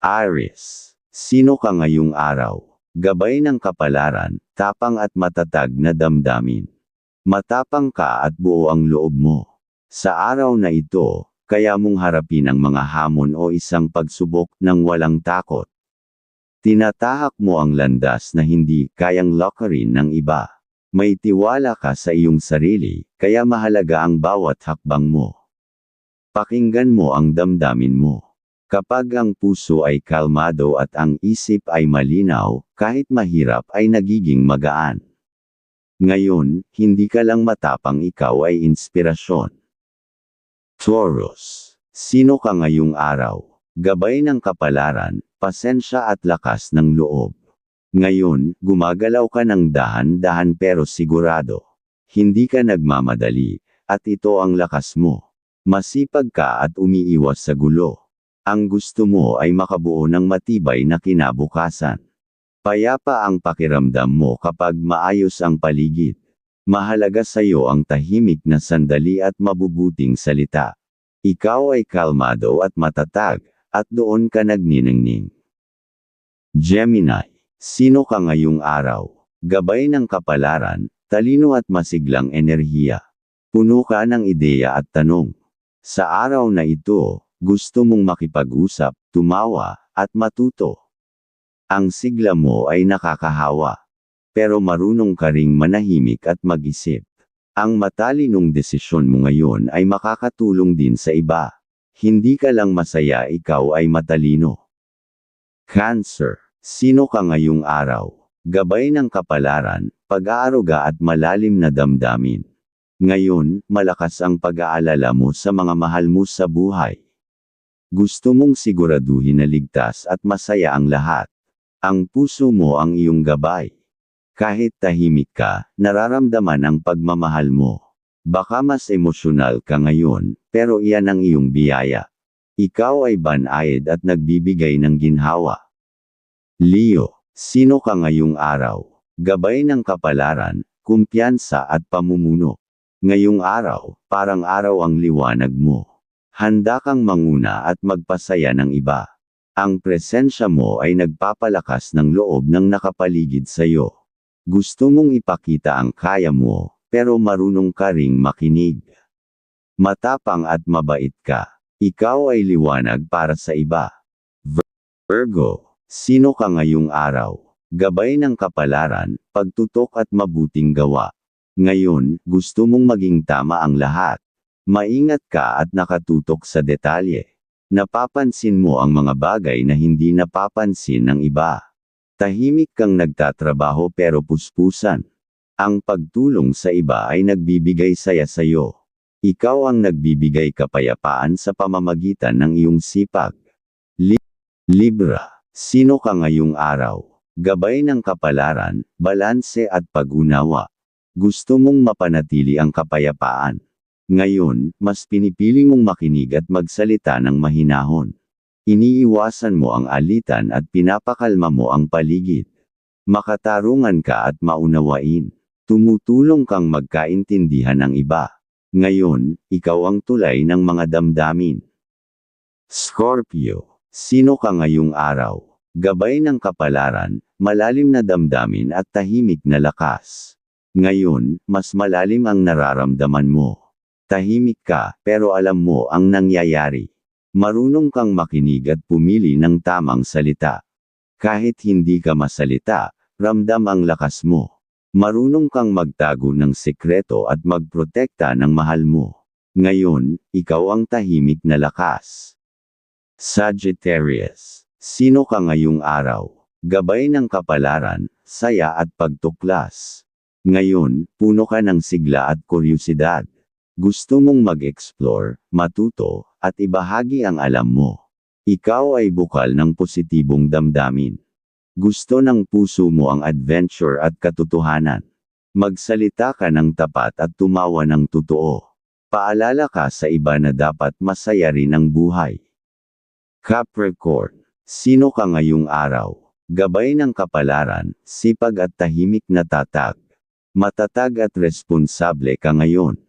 Aries. Sino ka ngayong araw? Gabay ng kapalaran, tapang at matatag na damdamin. Matapang ka at buo ang loob mo. Sa araw na ito, kaya mong harapin ang mga hamon o isang pagsubok ng walang takot. Tinatahak mo ang landas na hindi kayang lockerin ng iba. May tiwala ka sa iyong sarili, kaya mahalaga ang bawat hakbang mo. Pakinggan mo ang damdamin mo. Kapag ang puso ay kalmado at ang isip ay malinaw, kahit mahirap ay nagiging magaan. Ngayon, hindi ka lang matapang ikaw ay inspirasyon. Taurus. Sino ka ngayong araw? Gabay ng kapalaran, pasensya at lakas ng loob. Ngayon, gumagalaw ka ng dahan-dahan pero sigurado. Hindi ka nagmamadali, at ito ang lakas mo. Masipag ka at umiiwas sa gulo. Ang gusto mo ay makabuo ng matibay na kinabukasan. Payapa ang pakiramdam mo kapag maayos ang paligid. Mahalaga sa iyo ang tahimik na sandali at mabubuting salita. Ikaw ay kalmado at matatag, at doon ka nagniningning. Gemini. Sino ka ngayong araw? Gabay ng kapalaran, talino at masiglang enerhiya. Puno ka ng ideya at tanong. Sa araw na ito, gusto mong makipag-usap, tumawa, at matuto. Ang sigla mo ay nakakahawa. Pero marunong ka ring manahimik at mag-isip. Ang matalinong desisyon mo ngayon ay makakatulong din sa iba. Hindi ka lang masaya ikaw ay matalino. Cancer. Sino ka ngayong araw? Gabay ng kapalaran, pag-aaruga at malalim na damdamin. Ngayon, malakas ang pag-aalala mo sa mga mahal mo sa buhay. Gusto mong siguraduhin na ligtas at masaya ang lahat. Ang puso mo ang iyong gabay. Kahit tahimik ka, nararamdaman ang pagmamahal mo. Baka mas emosyonal ka ngayon, pero iyan ang iyong biyaya. Ikaw ay banayad at nagbibigay ng ginhawa. Leo, sino ka ngayong araw? Gabay ng kapalaran, kumpiyansa at pamumuno. Ngayong araw, parang araw ang liwanag mo. Handa kang manguna at magpasaya ng iba. Ang presensya mo ay nagpapalakas ng loob ng nakapaligid sa iyo. Gusto mong ipakita ang kaya mo, pero marunong ka ring makinig. Matapang at mabait ka. Ikaw ay liwanag para sa iba. Vir- Virgo, sino ka ngayong araw? Gabay ng kapalaran, pagtutok at mabuting gawa. Ngayon, gusto mong maging tama ang lahat. Maingat ka at nakatutok sa detalye. Napapansin mo ang mga bagay na hindi napapansin ng iba. Tahimik kang nagtatrabaho pero puspusan. Ang pagtulong sa iba ay nagbibigay saya sa iyo. Ikaw ang nagbibigay kapayapaan sa pamamagitan ng iyong sipag. Li- Libra, sino ka ngayong araw? Gabay ng kapalaran, balanse at pag-unawa. Gusto mong mapanatili ang kapayapaan. Ngayon, mas pinipili mong makinig at magsalita ng mahinahon. Iniiwasan mo ang alitan at pinapakalma mo ang paligid. Makatarungan ka at maunawain. Tumutulong kang magkaintindihan ng iba. Ngayon, ikaw ang tulay ng mga damdamin. Scorpio, sino ka ngayong araw? Gabay ng kapalaran, malalim na damdamin at tahimik na lakas. Ngayon, mas malalim ang nararamdaman mo. Tahimik ka, pero alam mo ang nangyayari. Marunong kang makinig at pumili ng tamang salita. Kahit hindi ka masalita, ramdam ang lakas mo. Marunong kang magtago ng sekreto at magprotekta ng mahal mo. Ngayon, ikaw ang tahimik na lakas. Sagittarius, sino ka ngayong araw? Gabay ng kapalaran, saya at pagtuklas. Ngayon, puno ka ng sigla at kuryosidad. Gusto mong mag-explore, matuto, at ibahagi ang alam mo. Ikaw ay bukal ng positibong damdamin. Gusto ng puso mo ang adventure at katotohanan. Magsalita ka ng tapat at tumawa ng totoo. Paalala ka sa iba na dapat masaya rin ang buhay. Capricorn, sino ka ngayong araw? Gabay ng kapalaran, sipag at tahimik na tatag. Matatag at responsable ka ngayon.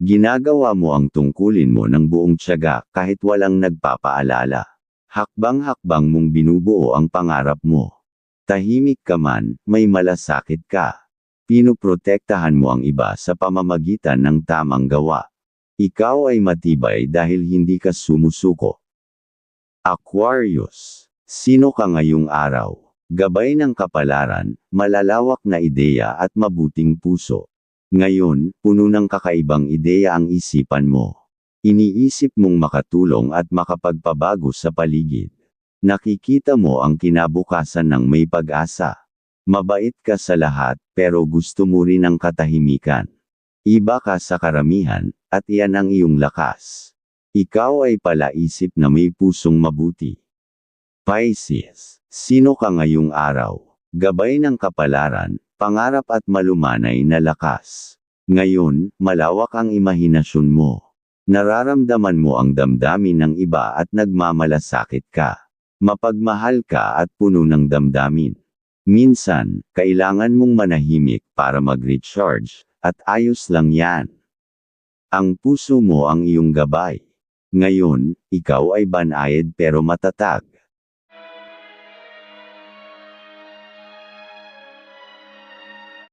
Ginagawa mo ang tungkulin mo ng buong tiyaga kahit walang nagpapaalala. Hakbang-hakbang mong binubuo ang pangarap mo. Tahimik ka man, may malasakit ka. Pinoprotektahan mo ang iba sa pamamagitan ng tamang gawa. Ikaw ay matibay dahil hindi ka sumusuko. Aquarius. Sino ka ngayong araw? Gabay ng kapalaran, malalawak na ideya at mabuting puso. Ngayon, puno ng kakaibang ideya ang isipan mo. Iniisip mong makatulong at makapagpabago sa paligid. Nakikita mo ang kinabukasan ng may pag-asa. Mabait ka sa lahat, pero gusto mo rin ang katahimikan. Iba ka sa karamihan, at iyan ang iyong lakas. Ikaw ay palaisip na may pusong mabuti. Pisces, sino ka ngayong araw? Gabay ng kapalaran, pangarap at malumanay na lakas. Ngayon, malawak ang imahinasyon mo. Nararamdaman mo ang damdamin ng iba at nagmamalasakit ka. Mapagmahal ka at puno ng damdamin. Minsan, kailangan mong manahimik para mag-recharge, at ayos lang yan. Ang puso mo ang iyong gabay. Ngayon, ikaw ay banayad pero matatag.